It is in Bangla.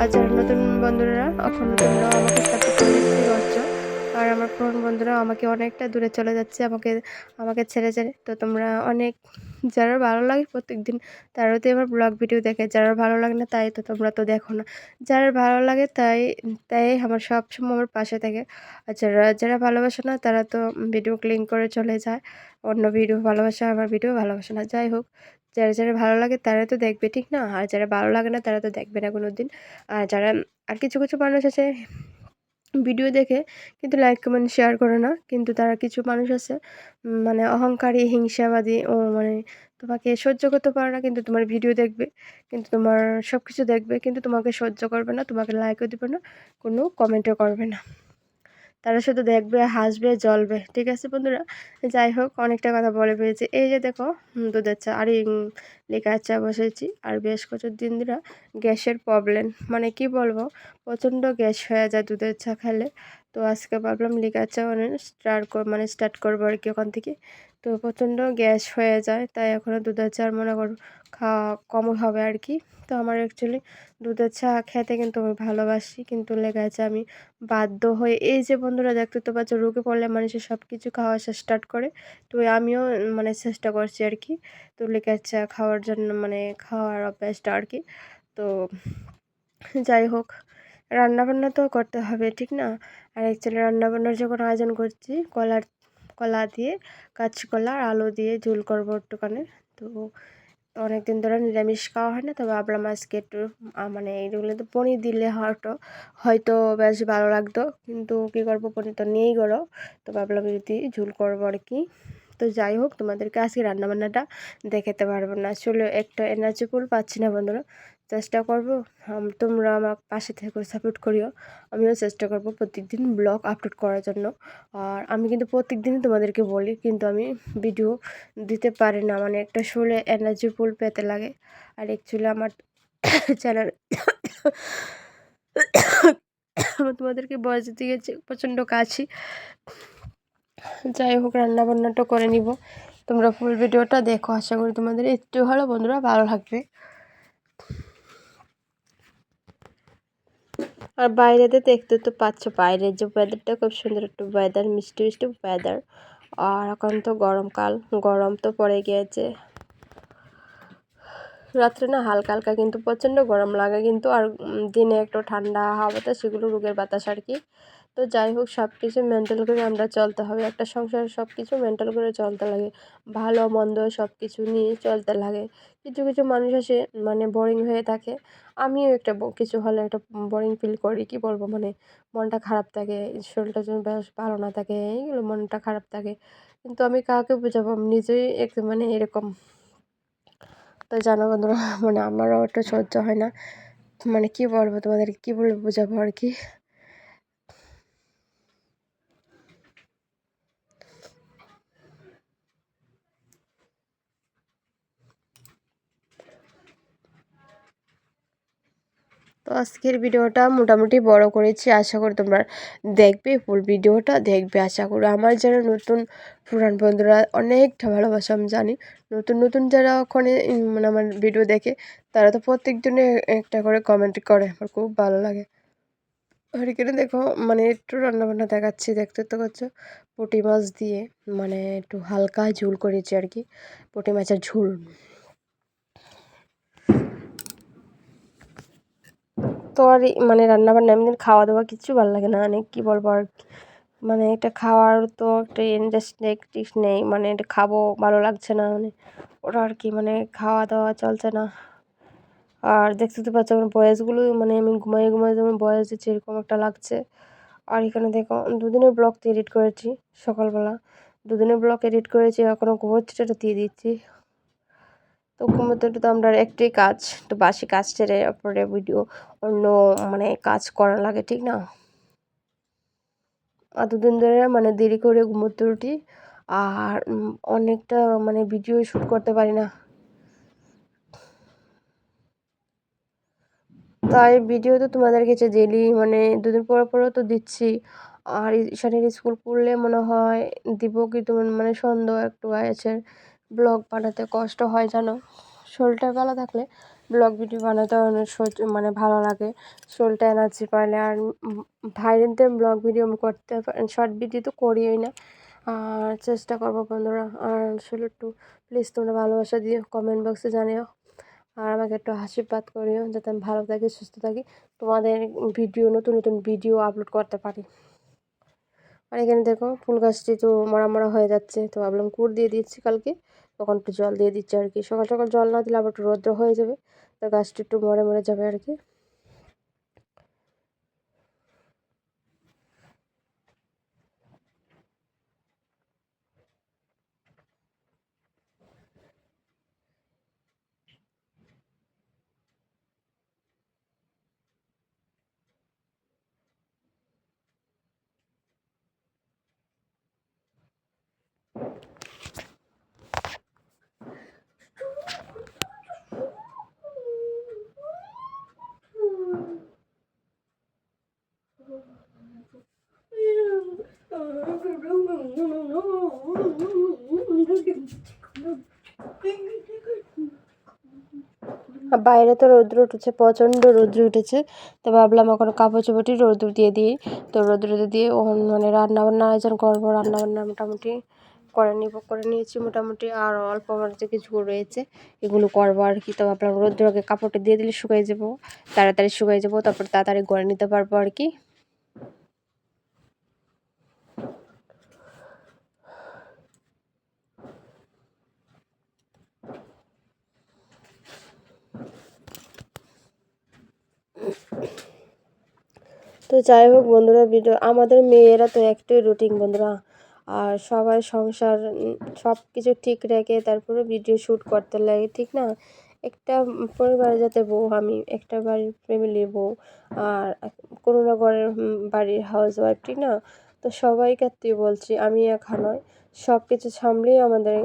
আর নতুন বন্ধুরা, এখন তোমরা আমাকে আর আমার পুরনো বন্ধুরা আমাকে অনেকটা দূরে চলে যাচ্ছে, আমাকে আমাকে ছেড়ে ছেড়ে তো তোমরা অনেক, যারা ভালো লাগে প্রত্যেক দিন তারাও তো আমার ব্লগ ভিডিও দেখে, যারা ভালো লাগে না তাই তো তোমরা তো দেখো না। যারা ভালো লাগে তাই তাই আমার সবসময় আমার পাশে থাকে। আর যারা যারা ভালোবাসে না তারা তো ভিডিও ক্লিন করে চলে যায়। অন্য ভিডিও ভালোবাসে, আমার ভিডিও ভালোবাসে না, যাই হোক। যারা যারা ভালো লাগে তারা তো দেখবে, ঠিক না? আর যারা ভালো লাগে না তারা তো দেখবে না কোনো দিন আর যারা, আর কিছু কিছু মানুষ আছে, ভিডিও দেখে কিন্তু লাইক কমেন্ট শেয়ার করে না। কিন্তু তারা কিছু মানুষ আছে মানে অহংকারী, হিংসাবাদী, ও মানে তোমাকে সহ্য করতে পারে না কিন্তু তোমার ভিডিও দেখবে। কিন্তু তোমার সব কিছু দেখবে কিন্তু তোমাকে সহ্য করবে না, তোমাকে লাইকও দেবে না, কোনো কমেন্টও করবে না। তারা শুধু দেখবে, হাসবে, জ্বলবে। ঠিক আছে বন্ধুরা? যাই হোক, অনেকটা কথা বলে পেয়েছি এই যে দেখো দুধের চা আর লেখা চা বসেছি। আর বেশ কিছু দিন ধরে গ্যাসের প্রবলেম মানে কি বলব? প্রচণ্ড গ্যাস হয়ে যায় দুধের চা খেলে। তো আজকে ভাবলাম লিকার চা মানে স্টার্ট মানে স্টার্ট করব আর কি ওখান থেকে। তো প্রচণ্ড গ্যাস হয়ে যায়, তাই এখনও দুধের চা মনে করো খাওয়া কম হবে আর কি। তো আমার অ্যাকচুয়ালি দুধের চা খেতে কিন্তু আমি ভালোবাসি, কিন্তু লেগে আছে আমি বাধ্য হয়ে, এই যে বন্ধুরা দেখতে তো পাচ্ছ রোগে পড়লে মানুষের সব কিছু খাওয়া স্টার্ট করে, তো আমিও মানে চেষ্টা করছি আর কি। তো লেগে চা খাওয়ার জন্য মানে খাওয়ার অভ্যাসটা আর কি। তো যাই হোক, রান্নাবান্না তো করতে হবে, ঠিক না? আর অ্যাকচুয়ালি রান্নাবান্নার যখন আয়োজন করছি কলার কলা দিয়ে, কাঁচকলা আর আলু দিয়ে ঝুল করব একটুখানি। তো অনেক দিন ধরে নিরামিষ খাওয়া হয় না তবে ভাবলাম মাছকে একটু মানে এইগুলো তো পনির দিলে হয়তো হয়তো বেশ ভালো লাগতো। কিন্তু কী করব, পনির তো নেই গরো তো ভাবলাম যদি ঝুল করব আর কি। তো যাই হোক, তোমাদেরকে আজকে রান্নাবান্নাটা দেখাতে পারব না। আসলে একটা এনার্জি পুল পাচ্ছি না বন্ধুরা, চেষ্টা করব। তোমরা আমার পাশে থেকে সাপোর্ট করিও। আমিও চেষ্টা করব প্রত্যেকদিন ব্লগ আপলোড করার জন্য। আর আমি কিন্তু প্রত্যেক দিনই তোমাদেরকে বলি, কিন্তু আমি ভিডিও দিতে পারি না। মানে একটা শোলে এনার্জি ফুল পেতে লাগে। আর অ্যাকচুয়ালি আমার চ্যানেল তোমাদেরকে বয়স দিতে গেছে প্রচণ্ড কাছি যাই হোক রান্না বান্নাটা করে নিব। তোমরা ফুল ভিডিওটা দেখো, আশা করি তোমাদের একটু হলো বন্ধুরা ভালো লাগবে। আর বাইরেতে দেখতে তো পাচ্ছ, বাইরের যে ওয়েদারটা খুব সুন্দর, একটু ওয়েদার মিষ্টি মিষ্টি ওয়েদার আর এখন তো গরমকাল, গরম তো পড়ে গিয়েছে। রাত্রে না হালকা হালকা কিন্তু প্রচণ্ড গরম লাগে, কিন্তু আর দিনে একটু ঠান্ডা হাওয়া হাওয়াতে সেগুলো রোগের বাতাস আর কি। তো যাই হোক সব কিছু মেনটেন করে আমরা চলতে হবে। একটা সংসার সব কিছু মেনটেন করে চলতে লাগে। ভালো, মন্দ সব কিছু নিয়ে চলতে লাগে। কিছু কিছু মানুষ আসে মানে বোরিং হয়ে থাকে। আমিও একটা কিছু হলে একটা বোরিং ফিল করি। কি বলব? মানে মনটা খারাপ থাকে, শরীরটা যেন বেশ ভালো না থাকে, এইগুলো মনটা খারাপ থাকে। কিন্তু আমি কাউকে বোঝাবো নিজেই এক মানে এরকম। তো জানো বন্ধুরা মানে আমারও ওটা সহ্য হয় না। মানে কি বলব তোমাদেরকে, কী বলে বোঝাবো আর কি? তো আজকের ভিডিওটা মোটামুটি বড় করেছি, আশা করি তোমরা দেখবে ফুল ভিডিওটা দেখবে। আশা করি আমার যারা নতুন পুরান বন্ধুরা, অনেকটা ভালোবাসা আমি জানি, নতুন নতুন যারা ওখানে মানে আমার ভিডিও দেখে, তারা তো প্রত্যেক দিনে একটা করে কমেন্ট করে, আমার খুব ভালো লাগে। আর এখানে দেখো মানে একটু রান্নাবান্না দেখাচ্ছি, দেখতে তো করছ পুঁটি মাছ দিয়ে মানে একটু হালকা ঝুল করেছি আর কি, পুঁটি মাছের ঝুল। তো আর মানে রান্নাবান্না এমনি খাওয়া দাওয়া কিছু ভালো লাগে না। মানে কী বলব আর মানে এটা খাওয়ার তো একটা ইন্টারেস্ট নেই মানে এটা খাব, ভালো লাগছে না। মানে ওরা আর কি মানে খাওয়া দাওয়া চলছে না। আর দেখতে তো পাচ্ছ আমার বয়সগুলো মানে আমি ঘুমাই ঘুমাই যেমন বয়স দিচ্ছি এরকম একটা লাগছে। আর এখানে দেখো, দুদিনের ব্লগ এডিট করেছি সকালবেলা। দুদিনের ব্লগ এডিট করেছি এখনও ঘুমোচ্ছে এটা দিয়ে দিচ্ছি। তো ঘুমোতে তো আমরা একটাই কাজ, তো বাসি কাজ ছেড়ে পরে ভিডিও অন্য মানে কাজ করা লাগে, ঠিক না? দুদিন ধরে মানে দেরি করে ঘুমোতে উঠি, আর অনেকটা মানে ভিডিও শ্যুট করতে পারি না। তাই ভিডিও তো তোমাদের কাছে ডেলি মানে দুদিন পর পরও তো দিচ্ছি, আর ঈশানের স্কুল পড়লে মনে হয় দিব কিন্তু মানে সন্দেহ একটু আছে। ব্লগ বানাতে কষ্ট হয় যেন শরীরটা ভালো থাকলে ব্লগ ভিডিও বানাতে মানে ভালো লাগে। শরীরটা এনার্জি পাইলে আর ভাইরাল ব্লগ ভিডিও আমি করতে শর্ট ভিডিও তো করিই না। আর চেষ্টা করব বন্ধুরা, আর আসলে একটু প্লিজ তোমরা ভালোবাসা দিও কমেন্ট বক্সে জানিও। আর আমাকে একটু আশীর্বাদ করিও, যাতে আমি ভালো থাকি, সুস্থ থাকি। তোমাদের ভিডিও নতুন নতুন ভিডিও আপলোড করতে পারি। আর এখানে দেখো ফুল গাছটি তো মরা মরা হয়ে যাচ্ছে। তো ভাবলাম কুড় দিয়ে দিচ্ছি কালকে। তখন একটু জল দিয়ে দিচ্ছি আর কি। সকাল সকাল জল না দিলে আবার একটু রৌদ্র হয়ে যাবে। তো গাছটি একটু মরে মরে যাবে আর কি। বাইরে তো রৌদ্র উঠেছে, প্রচণ্ড রৌদ্র উঠেছে। তো ভাবলাম এখন কাপড় চোপড়টি রৌদ্র দিয়ে দিই। তো রৌদ্র দিয়ে ওখান মানে রান্নাবান্না আয়োজন করব রান্নাবান্না মোটামুটি করে নিব, করে নিয়েছি মোটামুটি। আর অল্প আমার কিছু রয়েছে, এগুলো করব আর কি। তো ভাবলাম রৌদ্রকে কাপড়টা দিয়ে দিলে শুকাই যাব, তাড়াতাড়ি শুকাই যাব, তারপর তাড়াতাড়ি গড়ে নিতে পারব আর কি। তো যাই হোক বন্ধুরা ভিডিও আমাদের মেয়েরা তো একটাই রুটিন বন্ধুরা। আর সবাই সংসার সব কিছু ঠিক রেখে তারপরে ভিডিও শ্যুট করতে লাগে, ঠিক না? একটা পরিবারে যাতে বউ, আমি একটা বাড়ির ফ্যামিলির বউ, আর কোনো না ঘরের বাড়ির হাউস ওয়াইফ ঠিক না? তো সবাইকে তুই বলছি, আমি একা নয় সব কিছু সামলেই আমাদের